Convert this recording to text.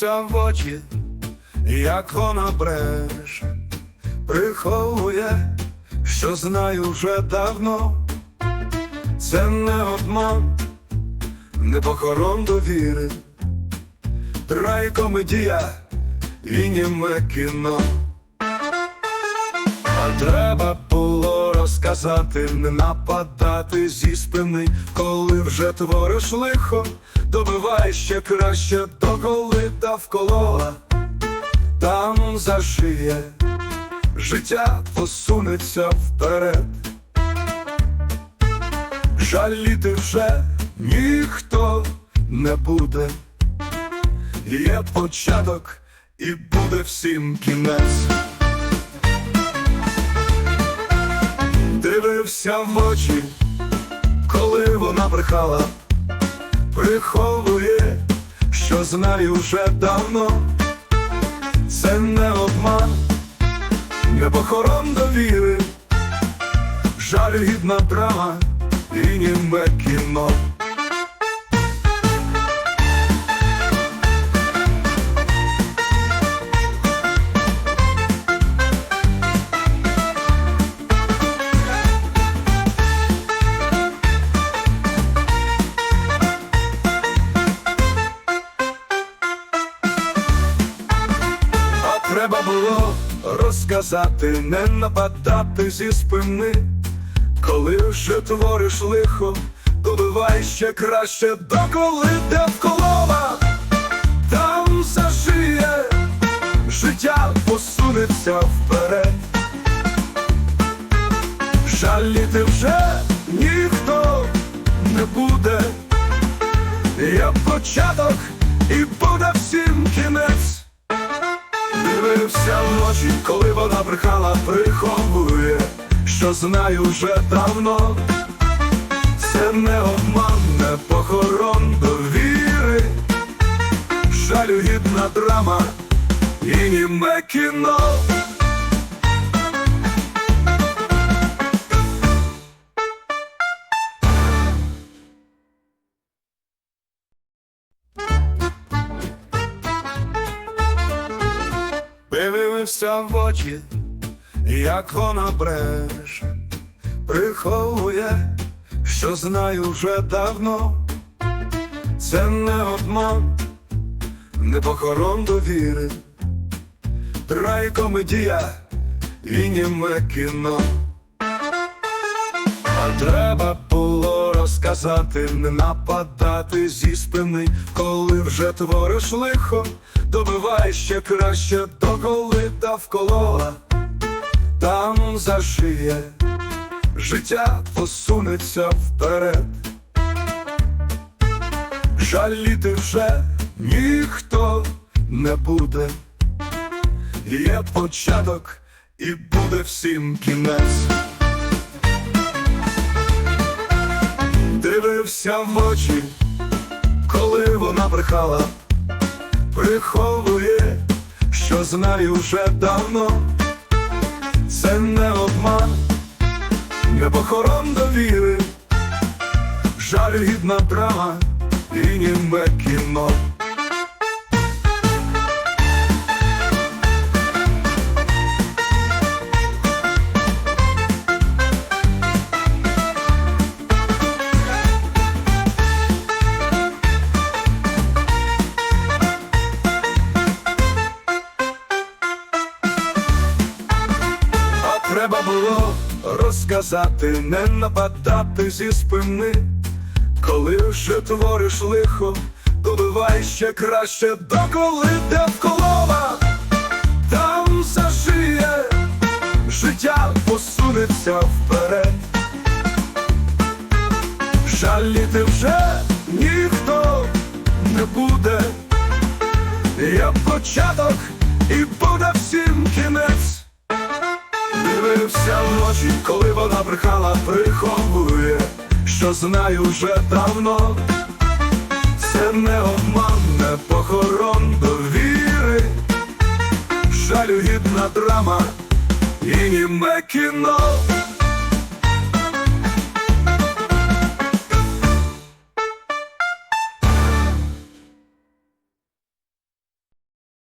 Дивився в очі, як вона бреше, приховує, що знаю вже давно. Це не обман, не похорон довіри, трайкомедія і німе кіно. А треба було розказати, не нападати зі спини, коли вже твориш лихо, добивай ще краще доколи та вколола, там зашиє, життя посунеться вперед. Жаліти вже ніхто не буде. Є початок і буде всім кінець. Дивився в очі, коли вона брехала, приховує, що знаю вже давно. Це не обман, не похорон довіри, жалюгідна драма і німе кіно. Треба було розказати, не нападати зі спини, коли вже твориш лихо, добивай ще краще, доколи де вколола, там зашиє, життя посунеться вперед. Жаліти вже ніхто не буде. Є початок і буде кінець. Дивився вночі, коли вона брехала, приховує, що знаю вже давно. Це не обман, не похорон довіри, жалюгідна драма і німе кіно. Дивився в очі, як вона бреше, приховує, що знаю вже давно. Це не обман, не похорон довіри, трайкомедія і німе кіно. А треба було розказати, не нападати зі спини, коли вже твориш лихо, добивай ще краще доколи вколола, там зашиє, життя посунеться вперед. Жаліти вже ніхто не буде. Є початок і буде всім кінець. Дивився в очі, коли вона брехала, приховує, що знаю вже давно. Це не обман, не похорон довіри, жалюгідна драма і німе кіно. Було розказати, не нападати зі спини, коли вже твориш лихо, добивай ще краще, доколи де вколола, там зашиє, життя посунеться вперед. Жаліти вже ніхто не буде. Є початок і буде знаю вже давно. Це не обман, похорон довіри, жалюгідна драма і німе кіно.